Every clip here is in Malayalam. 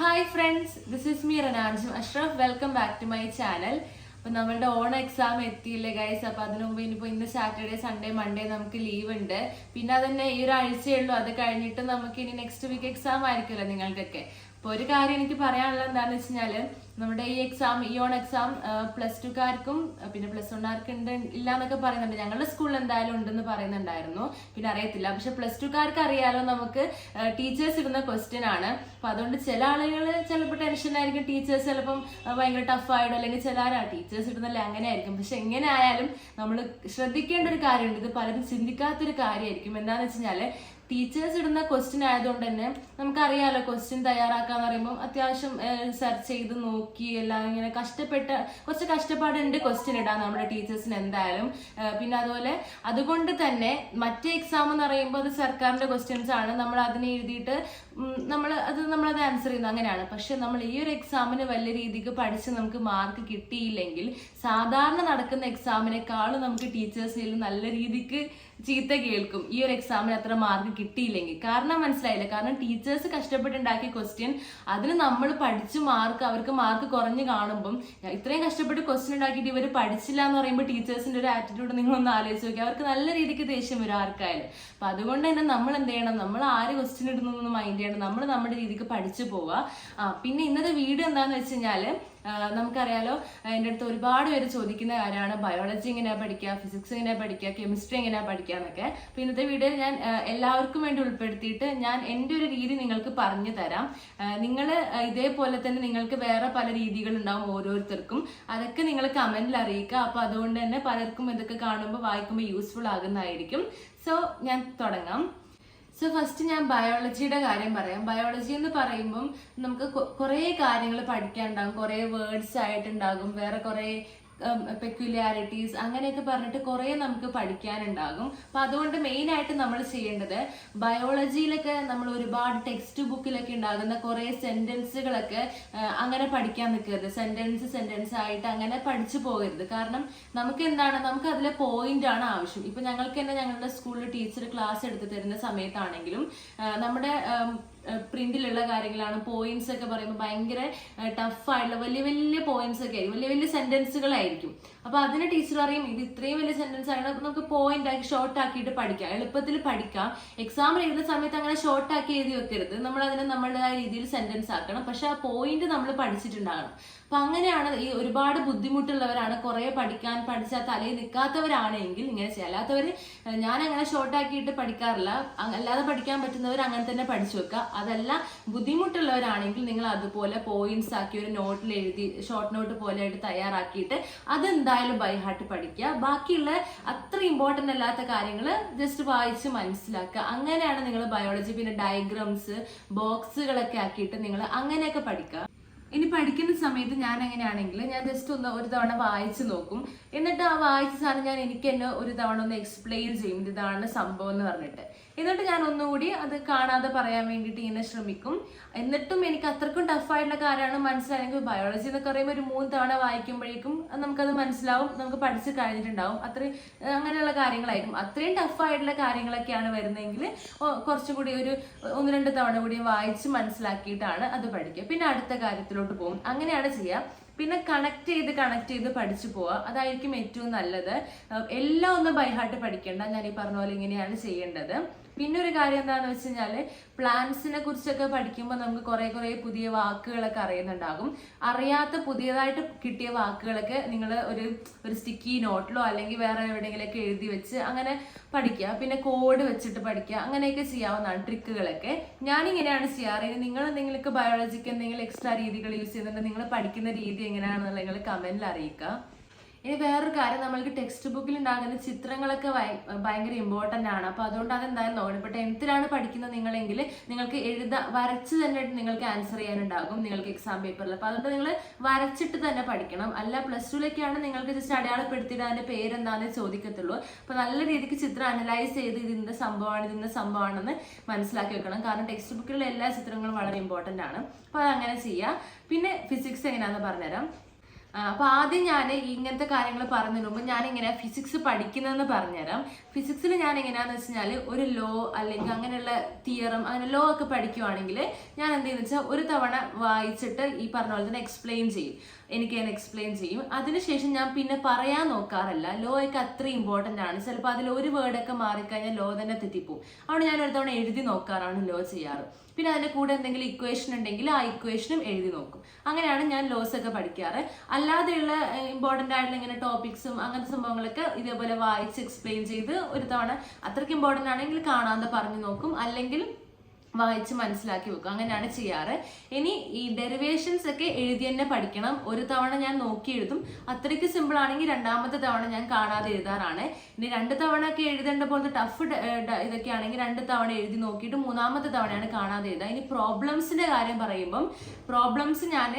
Hi friends this is me Rananju Ashraf welcome back to my channel അപ്പൊ നമ്മളുടെ ഓൺ എക്സാം എത്തിയില്ലേ ഗൈസ് അപ്പൊ അതിനു മുമ്പ് ഇനിയിപ്പോ ഇന്ന് സാറ്റർഡേ സൺഡേ മൺഡേ നമുക്ക് ലീവ് ഉണ്ട്. പിന്നെ അതന്നെ ഈ ഒരു ആഴ്ചയുള്ളൂ. അത് കഴിഞ്ഞിട്ട് നമുക്ക് ഇനി നെക്സ്റ്റ് വീക്ക് എക്സാം ആയിരിക്കുമല്ലോ നിങ്ങൾക്കൊക്കെ. അപ്പോൾ ഒരു കാര്യം എനിക്ക് പറയാനുള്ളത് എന്താണെന്ന് വെച്ചാൽ നമ്മുടെ ഈ എക്സാം ഓൺ എക്സാം പ്ലസ് ടുക്കാർക്കും പിന്നെ പ്ലസ് വണ്ണാർക്ക് ഉണ്ട് ഇല്ല എന്നൊക്കെ പറയുന്നുണ്ട്. ഞങ്ങളുടെ സ്കൂളിൽ എന്തായാലും ഉണ്ടെന്ന് പറയുന്നുണ്ടായിരുന്നു. പിന്നെ അറിയത്തില്ല. പക്ഷെ പ്ലസ് ടുക്കാർക്ക് അറിയാലോ നമുക്ക് ടീച്ചേഴ്സ് ഇടുന്ന ക്വസ്റ്റ്യൻ ആണ്. അപ്പൊ അതുകൊണ്ട് ചില ആളുകൾ ചിലപ്പോൾ ടെൻഷൻ ആയിരിക്കും. ടീച്ചേഴ്സ് ചിലപ്പം ഭയങ്കര ടഫായിട്ടോ അല്ലെങ്കിൽ ചില ആരാ ടീച്ചേഴ്സ് ഇടുന്നല്ലേ അങ്ങനെ ആയിരിക്കും പക്ഷെ എങ്ങനെ ആയാലും നമ്മൾ ശ്രദ്ധിക്കേണ്ട ഒരു കാര്യമുണ്ട്. ഇത് പലരും ചിന്തിക്കാത്തൊരു കാര്യമായിരിക്കും. എന്താണെന്ന് വെച്ച് കഴിഞ്ഞാൽ ടീച്ചേഴ്സ് ഇടുന്ന ക്വസ്റ്റ്യൻ ആയതുകൊണ്ട് തന്നെ നമുക്കറിയാമല്ലോ ക്വസ്റ്റ്യൻ തയ്യാറാക്കാന്ന് പറയുമ്പോൾ അത്യാവശ്യം സെർച്ച് ചെയ്ത് നോക്കി എല്ലാം ഇങ്ങനെ കഷ്ടപ്പെട്ട കുറച്ച് കഷ്ടപ്പാടുണ്ട് ക്വസ്റ്റ്യൻ ഇടാൻ നമ്മുടെ ടീച്ചേഴ്സിന് എന്തായാലും. പിന്നെ അതുപോലെ അതുകൊണ്ട് തന്നെ മറ്റേ എക്സാം എന്ന് പറയുമ്പോൾ അത് സർക്കാരിന്റെ ക്വസ്റ്റ്യൻസ് ആണ്. നമ്മൾ അതിനെ എഴുതിയിട്ട് നമ്മൾ അത് നമ്മളത് ആൻസർ ചെയ്യുന്നു. അങ്ങനെയാണ്. പക്ഷെ നമ്മൾ ഈ ഒരു എക്സാമിന് വലിയ രീതിക്ക് പഠിച്ച് നമുക്ക് മാർക്ക് കിട്ടിയില്ലെങ്കിൽ സാധാരണ നടക്കുന്ന എക്സാമിനേക്കാളും നമുക്ക് ടീച്ചേഴ്സിൽ നല്ല രീതിക്ക് ചീത്ത കേൾക്കും. ഈ ഒരു എക്സാമിന് അത്ര മാർക്ക് കിട്ടിയില്ലെങ്കിൽ. കാരണം മനസ്സിലായില്ല. കാരണം ടീച്ചേഴ്സ് കഷ്ടപ്പെട്ടുണ്ടാക്കിയ ക്വസ്റ്റ്യൻ അതിന് നമ്മൾ പഠിച്ച് മാർക്ക് അവർക്ക് മാർക്ക് കുറഞ്ഞു കാണുമ്പം ഇത്രയും കഷ്ടപ്പെട്ട് ക്വസ്റ്റ്യൻ ഉണ്ടാക്കിയിട്ട് ഇവർ പഠിച്ചില്ല എന്ന് പറയുമ്പോൾ ടീച്ചേഴ്സിന്റെ ഒരു ആറ്റിറ്റ്യൂഡ് നിങ്ങളൊന്ന് ആലോചിച്ച് നോക്കി അവർക്ക് നല്ല രീതിക്ക് ദേഷ്യം വരും ആർക്കായാലും. അപ്പൊ അതുകൊണ്ട് തന്നെ നമ്മൾ എന്ത് ചെയ്യണം? നമ്മൾ ആര് ക്വസ്റ്റ്യൻ ഇടുന്നു മൈൻഡ് ചെയ്യണം നമ്മൾ നമ്മുടെ രീതിക്ക് പഠിച്ചു പോവുക പിന്നെ ഇന്നത്തെ വീഡിയോ എന്താന്ന് വെച്ച് കഴിഞ്ഞാൽ നമുക്കറിയാലോ എന്റെ അടുത്ത് ഒരുപാട് പേര് ചോദിക്കുന്ന കാര്യമാണ്. ബയോളജി എങ്ങനെയാ പഠിക്കുക ഫിസിക്സ് എങ്ങനെയാ പഠിക്കുക കെമിസ്ട്രി എങ്ങനെയാ പഠിക്കുക എന്നൊക്കെ. അപ്പൊ ഇന്നത്തെ വീഡിയോയിൽ ഞാൻ എല്ലാവർക്കും വേണ്ടി ഉൾപ്പെടുത്തിയിട്ട് ഞാൻ എന്റെ ഒരു രീതി നിങ്ങൾക്ക് പറഞ്ഞു തരാം. നിങ്ങൾ ഇതേപോലെ തന്നെ നിങ്ങൾക്ക് വേറെ പല രീതികൾ ഉണ്ടാവും ഓരോരുത്തർക്കും. അതൊക്കെ നിങ്ങൾ കമന്റിൽ അറിയിക്കുക. അപ്പോൾ അതുകൊണ്ട് തന്നെ പലർക്കും ഇതൊക്കെ കാണുമ്പോൾ വായിക്കുമ്പോൾ യൂസ്ഫുൾ ആകുന്നതായിരിക്കും. സോ ഞാൻ തുടങ്ങാം. സോ ഫസ്റ്റ് ഞാൻ ബയോളജിയുടെ കാര്യം പറയാം. ബയോളജി എന്ന് പറയുമ്പം നമുക്ക് കുറേ കാര്യങ്ങൾ പഠിക്കാനുണ്ടാകും. കുറേ വേർഡ്സ് ആയിട്ടുണ്ടാകും. വേറെ കുറേ പെക്യുലാരിറ്റീസ് അങ്ങനെയൊക്കെ പറഞ്ഞിട്ട് കുറേ നമുക്ക് പഠിക്കാനുണ്ടാകും. അപ്പൊ അതുകൊണ്ട് മെയിനായിട്ട് നമ്മൾ ചെയ്യേണ്ടത് ബയോളജിയിലൊക്കെ നമ്മൾ ഒരുപാട് ടെക്സ്റ്റ് ബുക്കിലൊക്കെ ഉണ്ടാകുന്ന കുറേ സെന്റൻസുകളൊക്കെ അങ്ങനെ പഠിക്കാൻ നിൽക്കരുത്. സെന്റൻസ് സെന്റൻസ് ആയിട്ട് അങ്ങനെ പഠിച്ചു പോകരുത്. കാരണം നമുക്ക് എന്താണ് നമുക്ക് അതിലെ പോയിന്റ് ആണ് ആവശ്യം. ഇപ്പൊ ഞങ്ങൾക്ക് തന്നെ ഞങ്ങളുടെ സ്കൂളിൽ ടീച്ചർ ക്ലാസ് എടുത്ത് തരുന്ന സമയത്താണെങ്കിലും നമ്മുടെ പ്രിന്റിലുള്ള കാര്യങ്ങളാണ്. പോയിന്റ്സ് ഒക്കെ പറയുമ്പോൾ ഭയങ്കര ടഫായിട്ടുള്ള വലിയ വലിയ പോയിന്റ്സ് ഒക്കെ ആയിരിക്കും. വലിയ വലിയ സെന്റൻസുകളായിരിക്കും അപ്പൊ അതിന് ടീച്ചർ അറിയും ഇത് ഇത്രയും വലിയ സെന്റൻസ് ആണ്. നമുക്ക് പോയിന്റ് ആക്കി ഷോർട്ട് ആക്കിയിട്ട് പഠിക്കാം. എളുപ്പത്തിൽ പഠിക്കാം. എക്സാമിൽ എഴുതുന്ന സമയത്ത് അങ്ങനെ ഷോർട്ട് ആക്കി എഴുതി വെക്കരുത്. നമ്മൾ അതിനെ നമ്മളുടേതായ രീതിയിൽ സെന്റൻസ് ആക്കണം. പക്ഷെ ആ പോയിന്റ് നമ്മൾ പഠിച്ചിട്ടുണ്ടാകണം. അപ്പൊ അങ്ങനെയാണ് ഈ ഒരുപാട് ബുദ്ധിമുട്ടുള്ളവരാണ് കുറെ പഠിക്കാൻ പഠിച്ചാൽ തലയിൽ നിൽക്കാത്തവരാണെങ്കിൽ ഇങ്ങനെ ചെയ്യാം. അല്ലാത്തവർ ഞാൻ അങ്ങനെ ഷോർട്ട് ആക്കിയിട്ട് പഠിക്കാറില്ല അല്ലാതെ പഠിക്കാൻ പറ്റുന്നവർ അങ്ങനെ തന്നെ പഠിച്ചു വെക്കുക അതല്ല ബുദ്ധിമുട്ടുള്ളവരാണെങ്കിൽ നിങ്ങൾ അതുപോലെ പോയിന്റ്സ് ആക്കി ഒരു നോട്ടിൽ എഴുതി ഷോർട്ട് നോട്ട് പോലെ ആയിട്ട് തയ്യാറാക്കിയിട്ട് അതെന്തായാലും ബൈ ഹാർട്ട് പഠിക്കുക ബാക്കിയുള്ള അത്ര ഇമ്പോർട്ടന്റ് അല്ലാത്ത കാര്യങ്ങൾ ജസ്റ്റ് വായിച്ച് മനസ്സിലാക്കുക അങ്ങനെയാണ് നിങ്ങൾ ബയോളജി പിന്നെ ഡയഗ്രാംസ് ബോക്സുകളൊക്കെ ആക്കിയിട്ട് നിങ്ങൾ അങ്ങനെയൊക്കെ പഠിക്കുക ഇനി പഠിക്കുന്ന സമയത്ത് ഞാൻ എങ്ങനെയാണെങ്കിൽ ഞാൻ ജസ്റ്റ് ഒന്ന് ഒരു തവണ വായിച്ചു നോക്കും. എന്നിട്ട് ആ വായിച്ച സാധനം ഞാൻ എനിക്ക് തന്നെ ഒരു തവണ ഒന്ന് എക്സ്പ്ലെയിൻ ചെയ്യും. ഇത് ഇതാണ് സംഭവം എന്ന് പറഞ്ഞിട്ട്. എന്നിട്ട് ഞാൻ ഒന്നുകൂടി അത് കാണാതെ പറയാൻ വേണ്ടിയിട്ട് ഇങ്ങനെ ശ്രമിക്കും. എന്നിട്ടും എനിക്ക് അത്രക്കും ടഫായിട്ടുള്ള കാര്യമാണ് മനസ്സിലായെങ്കിൽ ബയോളജി എന്നൊക്കെ പറയുമ്പോൾ ഒരു മൂന്ന് തവണ വായിക്കുമ്പോഴേക്കും നമുക്കത് മനസ്സിലാവും നമുക്ക് പഠിച്ച് കഴിഞ്ഞിട്ടുണ്ടാവും. അത്രയും അങ്ങനെയുള്ള കാര്യങ്ങളായിരിക്കും. അത്രയും ടഫായിട്ടുള്ള കാര്യങ്ങളൊക്കെയാണ് വരുന്നതെങ്കിൽ കുറച്ചുകൂടി ഒരു ഒന്ന് രണ്ട് തവണ കൂടി വായിച്ച് മനസ്സിലാക്കിയിട്ടാണ് അത് പഠിക്കുക. പിന്നെ അടുത്ത കാര്യത്തിലോട്ട് പോകും. അങ്ങനെയാണ് ചെയ്യുക. പിന്നെ കണക്ട് ചെയ്ത് കണക്ട് ചെയ്ത് പഠിച്ചു പോവുക. അതായിരിക്കും ഏറ്റവും നല്ലത്. എല്ലാം ഒന്ന് ബൈഹാർട്ട് പഠിക്കേണ്ട. ഞാൻ ഈ പറഞ്ഞ പോലെ ഇങ്ങനെയാണ് ചെയ്യേണ്ടത്. പിന്നെ ഒരു കാര്യം എന്താണെന്ന് വെച്ച് കഴിഞ്ഞാൽ പ്ലാന്റ്സിനെ കുറിച്ചൊക്കെ പഠിക്കുമ്പോൾ നമുക്ക് കുറേ കുറേ പുതിയ വാക്കുകളൊക്കെ അറിയുന്നുണ്ടാകും. അറിയാത്ത പുതിയതായിട്ട് കിട്ടിയ വാക്കുകളൊക്കെ നിങ്ങൾ ഒരു ഒരു സ്റ്റിക്കി നോട്ടിലോ അല്ലെങ്കിൽ വേറെ എവിടെയെങ്കിലുമൊക്കെ എഴുതി വെച്ച് അങ്ങനെ പഠിക്കുക. പിന്നെ കോഡ് വെച്ചിട്ട് പഠിക്കുക. അങ്ങനെയൊക്കെ ചെയ്യാവുന്നതാണ് ട്രിക്കുകളൊക്കെ ഞാനിങ്ങനെയാണ് ചെയ്യാറ്. ഇനി നിങ്ങൾ എന്തെങ്കിലുമൊക്കെ ബയോളജിക്ക് എന്തെങ്കിലും എക്സ്ട്രാ രീതികൾ യൂസ് ചെയ്യുന്നുണ്ടെങ്കിൽ നിങ്ങൾ പഠിക്കുന്ന രീതി എങ്ങനെയാണെന്നുള്ള നിങ്ങൾ കമന്റിൽ അറിയിക്കുക. ഇനി വേറൊരു കാര്യം നമ്മൾക്ക് ടെക്സ്റ്റ് ബുക്കിൽ ഉണ്ടാകുന്ന ചിത്രങ്ങളൊക്കെ ഭയ- ഭയങ്കര ഇമ്പോർട്ടന്റ് ആണ്. അപ്പോൾ അതുകൊണ്ട് അത് എന്തായാലും നോക്കണം ഇപ്പൊ ടെൻത്തിലാണ് പഠിക്കുന്നത് നിങ്ങളെങ്കിൽ നിങ്ങൾക്ക് എഴുത വരച്ച് തന്നെ നിങ്ങൾക്ക് ആൻസർ ചെയ്യാനുണ്ടാകും നിങ്ങൾക്ക് എക്സാം പേപ്പറിൽ അപ്പോൾ അതുകൊണ്ട് നിങ്ങൾ വരച്ചിട്ട് തന്നെ പഠിക്കണം. അല്ല പ്ലസ് ടുവിലേക്കാണ് നിങ്ങൾക്ക് ജസ്റ്റ് അടയാളപ്പെടുത്തിയിട്ട് അതിന്റെ പേരെന്താണെന്ന് ചോദിക്കത്തുള്ളൂ. അപ്പോൾ നല്ല രീതിക്ക് ചിത്രം അനലൈസ് ചെയ്ത് ഇതിന്റെ സംഭവമാണ് ഇതിന്റെ സംഭവമാണെന്ന് മനസ്സിലാക്കി വെക്കണം. കാരണം ടെക്സ്റ്റ് ബുക്കിലുള്ള എല്ലാ ചിത്രങ്ങളും വളരെ ഇമ്പോർട്ടന്റ് ആണ്. അപ്പോൾ അത് അങ്ങനെ ചെയ്യുക പിന്നെ ഫിസിക്സ് എങ്ങനെയാണെന്ന് പറഞ്ഞുതരാം. ആ, അപ്പൊ ആദ്യം ഞാൻ ഇങ്ങനത്തെ കാര്യങ്ങൾ പറഞ്ഞതിന് മുമ്പ് ഞാൻ ഇങ്ങനെ ഫിസിക്സ് പഠിക്കുന്നതെന്ന് പറഞ്ഞുതരാം. ഫിസിക്സിൽ ഞാൻ എങ്ങനെയാന്ന് വെച്ചാൽ ഒരു ലോ അല്ലെങ്കിൽ അങ്ങനെയുള്ള തിയറം അങ്ങനെ ലോ ഒക്കെ പഠിക്കുവാണെങ്കിൽ ഞാൻ എന്ത് ചെയ്യുന്ന വെച്ചാൽ ഒരു തവണ വായിച്ചിട്ട് ഈ പറഞ്ഞ പോലെ തന്നെ എക്സ്പ്ലെയിൻ ചെയ്യും. എനിക്ക് ഞാൻ എക്സ്പ്ലെയിൻ ചെയ്യും. അതിനുശേഷം ഞാൻ പിന്നെ പറയാൻ നോക്കാറില്ല. ലോ ഒക്കെ അത്ര ഇമ്പോർട്ടന്റ് ആണ്. ചിലപ്പോൾ അതിൽ ഒരു വേർഡൊക്കെ മാറിക്കഴിഞ്ഞാൽ ലോ തന്നെ തെറ്റിപ്പോവും. അവിടെ ഞാൻ ഒരു തവണ എഴുതി നോക്കാറാണ് ലോ ചെയ്യാറ്. പിന്നെ അതിന്റെ കൂടെ എന്തെങ്കിലും ഇക്വേഷൻ ഉണ്ടെങ്കിൽ ആ ഇക്വേഷനും എഴുതി നോക്കും. അങ്ങനെയാണ് ഞാൻ ലോസ് ഒക്കെ പഠിക്കാറ്. അല്ലാതെയുള്ള ഇമ്പോർട്ടന്റ് ആയിട്ടുള്ള ഇങ്ങനെ ടോപ്പിക്സും അങ്ങനത്തെ സംഭവങ്ങളൊക്കെ ഇതേപോലെ വായിച്ച് എക്സ്പ്ലെയിൻ ചെയ്ത് ഒരു തവണ അത്രയ്ക്ക് ഇമ്പോർട്ടന്റ് ആണെങ്കിൽ കാണാതെ പറഞ്ഞു നോക്കും. അല്ലെങ്കിൽ വായിച്ച് മനസ്സിലാക്കി വെക്കും. അങ്ങനെയാണ് ചെയ്യാറ്. ഇനി ഈ ഡെറിവേഷൻസ് ഒക്കെ എഴുതി തന്നെ പഠിക്കണം. ഒരു തവണ ഞാൻ നോക്കി എഴുതും അത്രയ്ക്ക് സിമ്പിൾ ആണെങ്കിൽ രണ്ടാമത്തെ തവണ ഞാൻ കാണാതെ എഴുതാറാണ്. ഇനി രണ്ട് തവണ ഒക്കെ എഴുതേണ്ട പോലത്തെ ടഫ് ഇതൊക്കെ ആണെങ്കിൽ രണ്ട് തവണ എഴുതി നോക്കിയിട്ട് മൂന്നാമത്തെ തവണയാണ് കാണാതെ എഴുതുക. ഇനി പ്രോബ്ലംസിന്റെ കാര്യം പറയുമ്പം പ്രോബ്ലംസ് ഞാൻ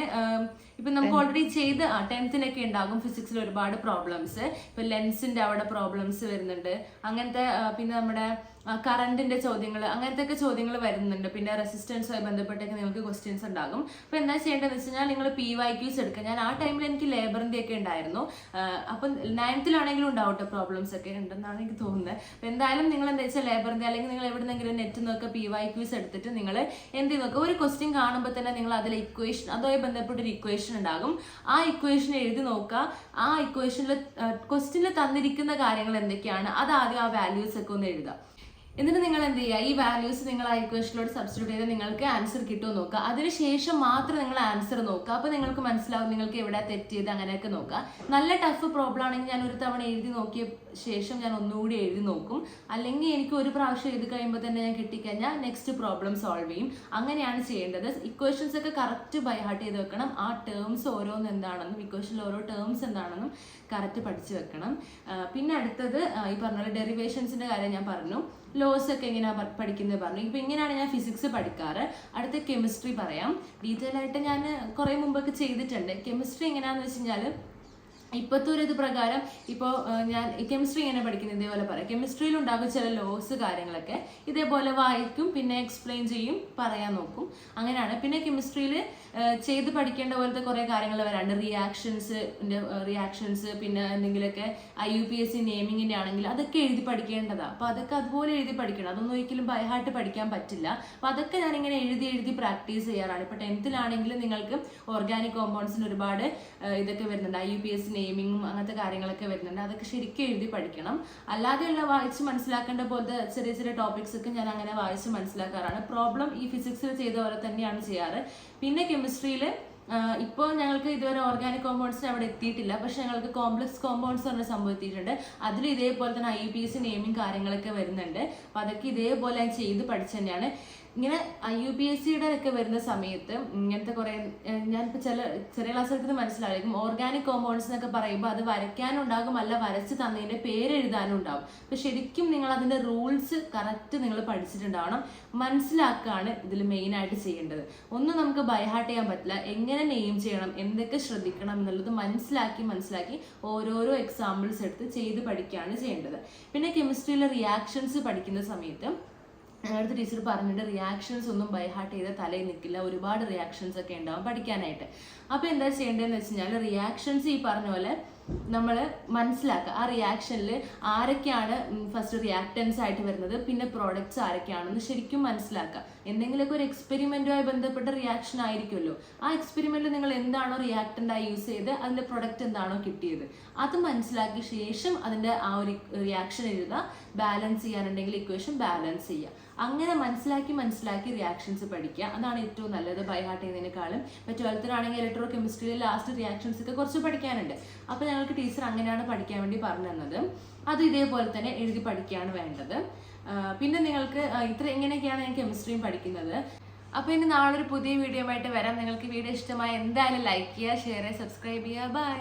ഇപ്പൊ നമുക്ക് ഓൾറെഡി ചെയ്ത് ടെൻത്തിനൊക്കെ ഉണ്ടാകും ഫിസിക്സിൽ ഒരുപാട് പ്രോബ്ലംസ് ഇപ്പൊ ലെൻസിന്റെ അവിടെ പ്രോബ്ലംസ് വരുന്നുണ്ട്. അങ്ങനത്തെ പിന്നെ നമ്മുടെ കറണ്ടിന്റെ ചോദ്യങ്ങൾ അങ്ങനത്തെ ഒക്കെ ചോദ്യങ്ങൾ വരുന്നുണ്ട്. പിന്നെ റെസിസ്റ്റൻസുമായി ബന്ധപ്പെട്ടൊക്കെ നിങ്ങൾക്ക് ക്വസ്റ്റ്യൻസ് ഉണ്ടാകും. അപ്പൊ എന്താ ചെയ്യേണ്ടതെന്ന് വെച്ച് കഴിഞ്ഞാൽ നിങ്ങൾ പി വൈ ക്യൂസ് എടുക്കുക. ഞാൻ ആ ടൈമിൽ എനിക്ക് ലേബറിന്റെ ഒക്കെ ഉണ്ടായിരുന്നു അപ്പം നയൻത്തിലാണെങ്കിലും ഉണ്ടാവട്ടെ പ്രോബ്ലംസ് ഒക്കെ ഉണ്ടെന്നാണ് എനിക്ക് തോന്നുന്നത്. അപ്പോൾ എന്തായാലും നിങ്ങൾ എന്താ വെച്ചാൽ ലേബറിന്റെ അല്ലെങ്കിൽ നിങ്ങൾ എവിടെന്നെങ്കിലും നെറ്റ് നോക്കുക പി വൈ ക്യൂസ് എടുത്തിട്ട് നിങ്ങൾ എന്ത് നോക്കുക. ഒരു ക്വസ്റ്റ്യൻ കാണുമ്പോൾ തന്നെ നിങ്ങൾ അതിൽ ഇക്വേഷൻ അതുമായി ബന്ധപ്പെട്ട ഒരു ഇക്വേഷൻ ഉണ്ടാകും. ആ ഇക്വേഷൻ എഴുതി നോക്കുക. ആ ഇക്വേഷനിൽ ക്വസ്റ്റ്യനിൽ തന്നിരിക്കുന്ന കാര്യങ്ങൾ എന്തൊക്കെയാണ്? അത് ആദ്യം ആ വാല്യൂസ് ഒക്കെ ഒന്ന് എഴുതുക. എന്നിട്ട് നിങ്ങൾ എന്ത് ചെയ്യുക? ഈ വാല്യൂസ് നിങ്ങൾ ആ ഇക്വേഷനിലോട് സബ്സ്റ്റിറ്റ്യൂട്ട് ചെയ്ത് നിങ്ങൾക്ക് ആൻസർ കിട്ടുമോ നോക്കുക. അതിനുശേഷം മാത്രം നിങ്ങൾ ആൻസർ നോക്കുക. അപ്പോൾ നിങ്ങൾക്ക് മനസ്സിലാവും നിങ്ങൾക്ക് എവിടെ തെറ്റിയത് അങ്ങനെയൊക്കെ നോക്കുക. നല്ല ടഫ് പ്രോബ്ലം ആണെങ്കിൽ ഞാൻ ഒരു തവണ എഴുതി നോക്കിയ ശേഷം ഞാൻ ഒന്നുകൂടി എഴുതി നോക്കും. അല്ലെങ്കിൽ എനിക്ക് ഒരു പ്രാവശ്യം എഴുതി കഴിയുമ്പോൾ തന്നെ ഞാൻ കിട്ടിക്കഴിഞ്ഞാൽ നെക്സ്റ്റ് പ്രോബ്ലം സോൾവ് ചെയ്യും. അങ്ങനെയാണ് ചെയ്യേണ്ടത്. ഇക്വേഷൻസ് ഒക്കെ കറക്റ്റ് ബൈ ഹാർട്ട് ചെയ്ത് വെക്കണം. ആ ടേംസ് ഓരോന്ന് എന്താണെന്നും ഇക്വേഷനിൽ ഓരോ ടേംസ് എന്താണെന്നും കറക്റ്റ് പഠിച്ചു വെക്കണം. പിന്നെ അടുത്തത് ഈ പറഞ്ഞ പോലെ ഡെറിവേഷൻസിന്റെ കാര്യം ഞാൻ പറഞ്ഞു. ലോസ് ഒക്കെ എങ്ങനെയാണ് പഠിക്കുന്നത് പറഞ്ഞു. ഇപ്പൊ ഇങ്ങനെയാണ് ഞാൻ ഫിസിക്സ് പഠിക്കാറ്. അടുത്ത കെമിസ്ട്രി പറയാം. ഡീറ്റെയിൽ ആയിട്ട് ഞാൻ കുറേ മുമ്പൊക്കെ ചെയ്തിട്ടുണ്ട്. കെമിസ്ട്രി എങ്ങനെയാണെന്ന് വെച്ച് കഴിഞ്ഞാൽ ഇപ്പോഴത്തെ ഒരു ഇത് പ്രകാരം ഇപ്പോൾ ഞാൻ കെമിസ്ട്രി ഇങ്ങനെ പഠിക്കുന്നത് ഇതേപോലെ പറയാം. കെമിസ്ട്രിയിൽ ഉണ്ടാകും ചില ലോസ് കാര്യങ്ങളൊക്കെ ഇതേപോലെ വായിക്കും പിന്നെ എക്സ്പ്ലെയിൻ ചെയ്യും പറയാൻ നോക്കും. അങ്ങനെയാണ്. പിന്നെ കെമിസ്ട്രിയിൽ ചെയ്ത് പഠിക്കേണ്ട പോലത്തെ കുറേ കാര്യങ്ങൾ വരാണ്ട് റിയാക്ഷൻസ് റിയാക്ഷൻസ് പിന്നെ എന്തെങ്കിലുമൊക്കെ I U P S C നെയിമിങ്ങിന്റെ ആണെങ്കിൽ അതൊക്കെ എഴുതി പഠിക്കേണ്ടതാണ് അപ്പോൾ അതൊക്കെ അതുപോലെ എഴുതി പഠിക്കണം. അതൊന്നും ഒരിക്കലും ബൈഹാർട്ട് പഠിക്കാൻ പറ്റില്ല. അപ്പോൾ അതൊക്കെ ഞാനിങ്ങനെ എഴുതി എഴുതി പ്രാക്ടീസ് ചെയ്യാറാണ്. ഇപ്പോൾ ടെൻത്തിലാണെങ്കിലും നിങ്ങൾക്ക് ഓർഗാനിക് കോമ്പൗണ്ട്സിന് ഒരുപാട് ഇതൊക്കെ വരുന്നുണ്ട്. ഐ യു പി എസ് നെയിമിങ്ങും അങ്ങനത്തെ കാര്യങ്ങളൊക്കെ വരുന്നുണ്ട്. അതൊക്കെ ശരിക്കും എഴുതി പഠിക്കണം. അല്ലാതെയുള്ള വായിച്ച് മനസ്സിലാക്കേണ്ട പോലത്തെ ചെറിയ ചെറിയ ടോപ്പിക്സ് ഒക്കെ ഞാൻ അങ്ങനെ വായിച്ച് മനസ്സിലാക്കാറാണ്. പ്രോബ്ലം ഈ ഫിസിക്സിൽ ചെയ്ത പോലെ തന്നെയാണ് ചെയ്യാറ്. പിന്നെ കെമിസ്ട്രിയിൽ ഇപ്പോൾ ഞങ്ങൾക്ക് ഇതുവരെ ഓർഗാനിക് കോമ്പൗണ്ട്സിന് അവിടെ എത്തിയിട്ടില്ല. പക്ഷെ ഞങ്ങൾക്ക് കോംപ്ലക്സ് കോമ്പൗണ്ട്സ് പറഞ്ഞ സംഭവം എത്തിയിട്ടുണ്ട് അതിൽ ഇതേപോലെ തന്നെ ഐ പി എസ് നെയിമിങ് കാര്യങ്ങളൊക്കെ വരുന്നുണ്ട്. അപ്പോൾ അതൊക്കെ ഇതേപോലെ ഞാൻ ചെയ്ത് പഠിച്ചു തന്നെയാണ് ഇങ്ങനെ ഐ യു പി എസ് സിയുടെ ഒക്കെ വരുന്ന സമയത്ത് ഇങ്ങനത്തെ കുറേ ഞാനിപ്പോൾ ചില ചെറിയ ക്ലാസ് എടുക്കുന്നത് മനസ്സിലായിരിക്കും ഓർഗാനിക് കോമ്പൗണ്ട്സ് എന്നൊക്കെ പറയുമ്പോൾ അത് വരയ്ക്കാനുണ്ടാകും അല്ല വരച്ച് തന്നതിന്റെ പേര് എഴുതാനും ഉണ്ടാവും അപ്പോൾ ശരിക്കും നിങ്ങൾ അതിന്റെ റൂൾസ് കറക്റ്റ് നിങ്ങൾ പഠിച്ചിട്ടുണ്ടാവണം. മനസ്സിലാക്കുകയാണ് ഇതിൽ മെയിനായിട്ട് ചെയ്യേണ്ടത്. ഒന്നും നമുക്ക് ബൈഹാർട്ട് ചെയ്യാൻ പറ്റില്ല. എങ്ങനെ നെയിം ചെയ്യണം എന്തൊക്കെ ശ്രദ്ധിക്കണം എന്നുള്ളത് മനസ്സിലാക്കി മനസ്സിലാക്കി ഓരോരോ എക്സാമ്പിൾസ് എടുത്ത് ചെയ്ത് പഠിക്കുകയാണ് ചെയ്യേണ്ടത്. പിന്നെ കെമിസ്ട്രിയിലെ റിയാക്ഷൻസ് പഠിക്കുന്ന സമയത്ത് അടുത്ത ടീച്ചർ പറഞ്ഞിട്ട് റിയാക്ഷൻസ് ഒന്നും ബൈ ഹാർട്ട് ചെയ്ത തലയിൽ നിൽക്കില്ല. ഒരുപാട് റിയാക്ഷൻസ് ഒക്കെ ഉണ്ടാവും പഠിക്കാനായിട്ട്. അപ്പോൾ എന്താ ചെയ്യേണ്ടതെന്ന് വെച്ച് കഴിഞ്ഞാൽ റിയാക്ഷൻസ് ഈ പറഞ്ഞ പോലെ നമ്മൾ മനസ്സിലാക്കുക ആ റിയാക്ഷനിൽ ആരൊക്കെയാണ് ഫസ്റ്റ് റിയാക്ടൻസ് ആയിട്ട് വരുന്നത് പിന്നെ പ്രോഡക്റ്റ്സ് ആരൊക്കെയാണെന്ന് ശരിക്കും മനസ്സിലാക്കുക എന്തെങ്കിലുമൊക്കെ ഒരു എക്സ്പെരിമെന്റുമായി ബന്ധപ്പെട്ട റിയാക്ഷൻ ആയിരിക്കുമല്ലോ. ആ എക്സ്പെരിമെന്റിൽ നിങ്ങൾ എന്താണോ റിയാക്ടന്റായി യൂസ് ചെയ്ത് അതിന്റെ പ്രൊഡക്റ്റ് എന്താണോ കിട്ടിയത്. അത് മനസ്സിലാക്കിയ ശേഷം അതിന്റെ ആ ഒരു റിയാക്ഷൻ എഴുതുക. ബാലൻസ് ചെയ്യാനുണ്ടെങ്കിൽ ഇക്വേഷൻ ബാലൻസ് ചെയ്യുക. അങ്ങനെ മനസ്സിലാക്കി മനസ്സിലാക്കി റിയാക്ഷൻസ് പഠിക്കുക. അതാണ് ഏറ്റവും നല്ലത് ബൈ ഹാർട്ട് ചെയ്യുന്നതിനേക്കാളും. ഇപ്പോൾ ട്വൽത്തിനാണെങ്കിൽ ഇലക്ട്രോ കെമിസ്ട്രിയിൽ ലാസ്റ്റ് റിയാക്ഷൻസ് ഒക്കെ കുറച്ച് പഠിക്കാനുണ്ട്. അപ്പോൾ ഞങ്ങൾക്ക് ടീച്ചർ അങ്ങനെയാണ് പഠിക്കാൻ വേണ്ടി പറഞ്ഞു തന്നത്. അത് ഇതേപോലെ തന്നെ എഴുതി പഠിക്കുകയാണ് വേണ്ടത്. പിന്നെ നിങ്ങൾക്ക് ഇത്ര ഇങ്ങനെയൊക്കെയാണ് ഞാൻ കെമിസ്ട്രിയും പഠിക്കുന്നത്. അപ്പോൾ ഇനി നാളെ ഒരു പുതിയ വീഡിയോ ആയിട്ട് വരാം. നിങ്ങൾക്ക് വീഡിയോ ഇഷ്ടമായ എന്തായാലും ലൈക്ക് ചെയ്യുക ഷെയർ ചെയ്യുക സബ്സ്ക്രൈബ് ചെയ്യുക. ബൈ